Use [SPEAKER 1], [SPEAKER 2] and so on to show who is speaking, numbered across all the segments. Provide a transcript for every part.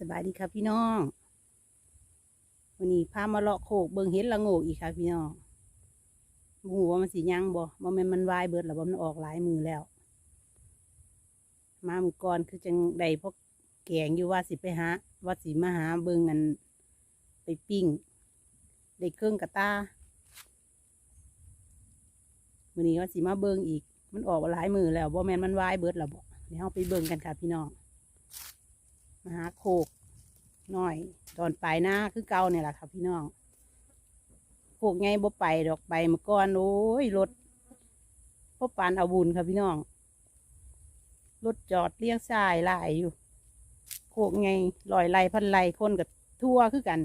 [SPEAKER 1] สบายดีครับพี่น้อง วันนี้พามาเลาะโคกเบิ่งเห็ดละโงกอีกค่ะพี่น้องบ่หูว่ามันสียังบ่บ่แม่นมันวายเบิดแล้วบ่มันออกหลายมือแล้ว มามือก่อนคือจังได้พวกแกงอยู่ว่าสิไปหาว่าสิมาหาเบิ่งอันไปปิ้งได้เครื่องกระตามื้อนี้ว่าสิมาเบิ่งอีก มันออกหลายมือแล้วบ่แม่นมันวายเบิดแล้วบ่เดี๋ยวเราไปเบิ่งกันค่ะพี่น้อง มาหาโคกน่อยตอนปลายหน้าคือเก่าเนี่ยแหละครับพี่น้องโคกไงบ่ไปดอกไปเมื่อก่อนโอ้ยรถพ่อปานเอาบุญครับพี่น้องรถจอดเลี้ยงสายหลายอยู่ โคกไงลอยไหลพันไหลคนกับทั่วคือกัน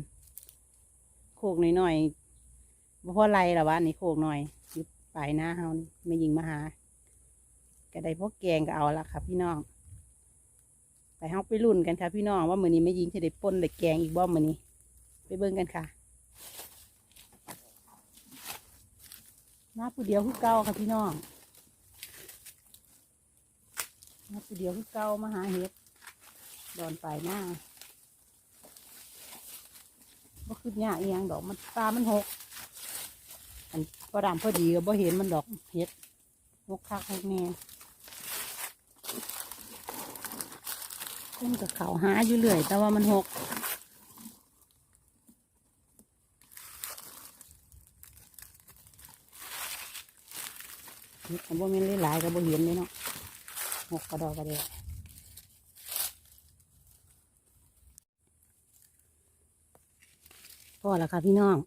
[SPEAKER 1] โคกหน่อยๆบ่พอไหลหรอวะนี่โคกหน่อยอยู่ปลายหน้าเฮานี่ไม่ยิงมาหาก็ได้พวกแกงก็เอาละครับพี่น้อง ไปเฮาไปรุ่นกันค่ะ พี่น้องว่ามือนี้ไม่ยิงจะได้ป่นได้แกงอีกบ่มือนี้ ไปเบิ่งกันค่ะมาผู้เดียวคือเก่าค่ะพี่น้องมาผู้เดียวคือเก่ามาหาเห็ดดอนไปหน้าบ่คือหญ้าเอียงดอกมันปลามันหกอันพอดำพอดีก็บ่เห็นมันดอกเห็ดหกคักหกแน่ เล่นกับเขาหาอยู่เรื่อย แต่ว่ามันหกนี่กับบ่แม่นหลายกับบ่เห็นเลยเนาะหกกระดอกกระเดียพอแล้วค่ะพี่น้อง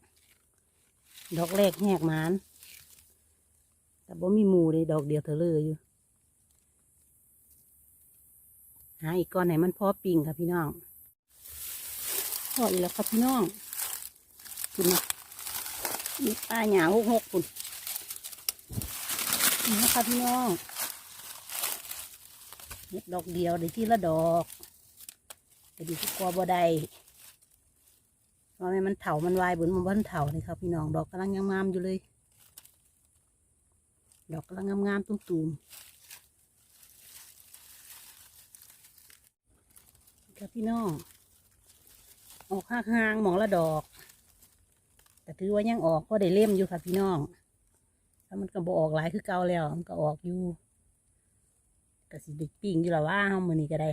[SPEAKER 1] ดอกแรกแหกหมานแต่บ่มีหมูเลยดอกเดียวเธอเลยอยู่ หาอีกก้อนไหนมันพอปิ่งค่ะพี่น้องพออีกแล้วครับพี่น้องคุณนะนี่ป้าหยาหกหกคุณนี่นะครับพี่น้องเห็ดดอกเดียวได้ที่ละดอกแต่ดีที่กลัวบ่ได้ว่าะแม่มันเถามันวายบนมันบ้านเถาเลยครับพี่น้องดอกกำลังงามๆอยู่เลย ดอกกำลังงามๆตุ้มๆ ครับพี่น้อง ออกข้างหางหมองละดอกแต่ถือว่ายังออกเพราะได้เล่มอยู่ค่ะพี่น้องถ้ามันก็บอออกหลายคือเก่าแล้วมันก็ออกอยู่ก็สิไดิปิ้งอยู่ล้วว่าเฮามือนี้ก็ได้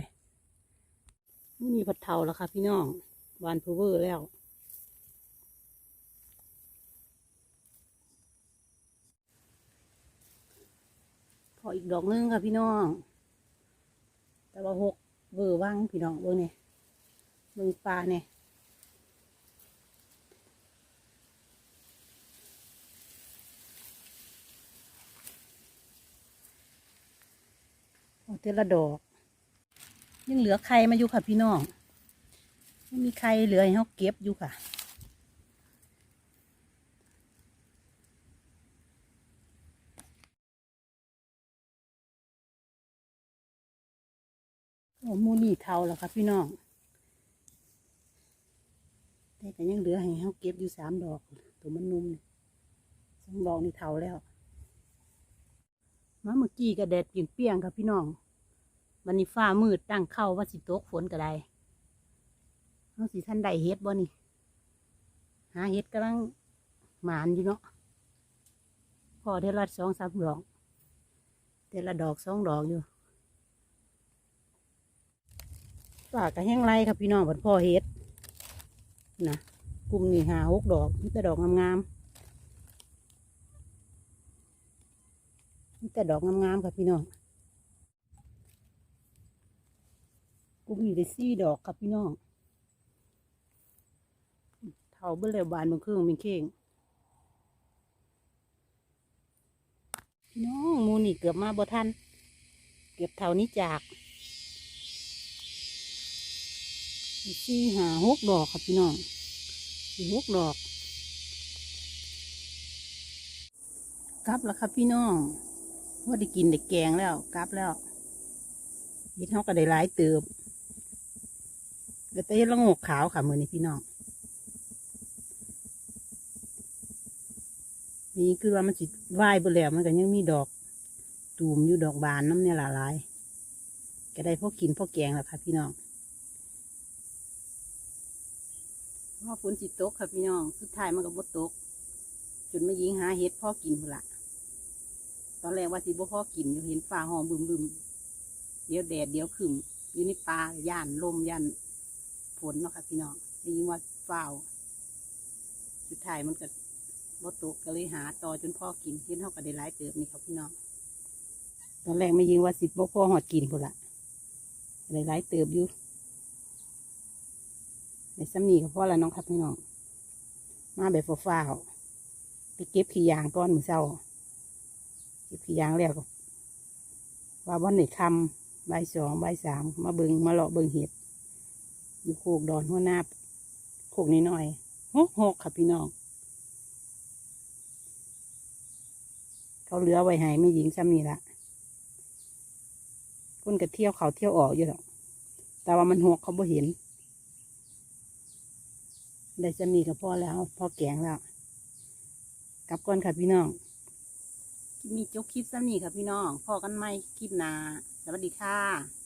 [SPEAKER 1] มือนี้ผัดเทาแล้วค่ะพี่น้องวานพูเวอร์แล้วพออีกดอกนึงค่ะพี่น้อง แต่ว่าหก เวอร์ว่างพี่น้องเบิ่งเนี่ยเบิ่งปลาเนี่ยเอาเทละดอก ยังเหลือไข่มาอยู่ค่ะพี่น้องยังมีไข่เหลือให้เขาเก็บอยู่ค่ะ โอ้มูนี่เทาแล้วครับพี่น้องแต่ก็ยังเหลือให้เขาเก็บอยู่สามดอก ตัวมันนุ่มสองดอกนี่เทาแล้วมาเมื่อกี้ก็แดดเปรียงครับพี่น้องวันนี้ฟ้ามืดตั้งเข้าว่าสิตกฝนก็ได้เขาสิท่านไดเฮ็ดบ่นี่หาเฮ็ดกำลังหมานอยู่เนาะพอเทอละสองสามดอกเทอละดอกสองดอกอยู่ ปากก็แห้งไรครับพี่น้องบัดพ่อเฮ็ดนะกลุ่มนี่หาหกดอกมีแต่ดอกงามๆมีแต่ดอกงามๆครับพี่น้องกลุ่มนี้ได้สี่ดอกครับพี่น้องเท่าเบิ่แล้วบานบางเครื่องเป็นเข่งพี่น้องมูนี่เกือบมาบ่ทันเก็บเท่านี้จาก สี่หาหกดอกครับพี่น้องหกดอกกลับแล้วครับพี่น้องว่าได้กินได้แกงแล้วกลับแล้วเฮ็ดเขาก็ได้หลายเติบเดี๋ยวไปเฮ็ดละโงกขาวค่ะมือนี้พี่น้องนี่คือว่ามันสิไหวายไปแล้วมันก็ยังมีดอกตูมอยู่ดอกบานน้ำเนี่ยหลายๆก็ได้พวกกินพวกแกงแล้วค่ะพี่น้อง เพราฝนสิตกค่ะพี่น้องสุดท้ายมันก็บ่ตกจนมายิงหาเห็ดพ่อกินพุ่นละตอนแรกว่าสิบ่พ่อกินอยู่เห็นฟ้าหองบึมบึมๆเดี๋ยวแดดเดี๋ยวขึ้นอยู่ในป่าย่านลมย่านฝนเนาะค่ะพี่น้องได้ยินว่าฟ้าสุดท้ายมันก็บ่ตกก็เลยหาต่อจนพ่อกินเห็นเท่ากับได้หลายเติบนี่ครับพี่น้องตอนแรกไม่ยิงว่าสิบ่พ่อหอดกินพุ่นละได้หลายเติบอยู่ ในซ้ำนี่ก็พอและน้องครับพี่น้อง มาแบบฟ้าวๆไปเก็บขี้ยางก้อนมือเศร้าเก็บขี้ยางแล้วก็ว่าวันไหนคำใบสองใบสามมาเบิงมาเลาะเบิงเห็ดอยู่โคกดอนหัวหน้าโคกนิดหน่อยหกหกค่ะพี่น้อง เขาเหลือไว้ให้ไม่หญิงซ้ำนี่ละคนก็เที่ยวเขาเที่ยวออกอยู่หรอกแต่ว่ามันหกเขาบ่เห็น ได้ซ้ำนี่ก็พอแล้วพอแกงแล้ว กลับก่อนค่ะพี่น้องคลิปนี้จบคลิปซ้ำนี่ค่ะพี่น้องพอกันไหมคลิปหนาสวัสดีค่ะ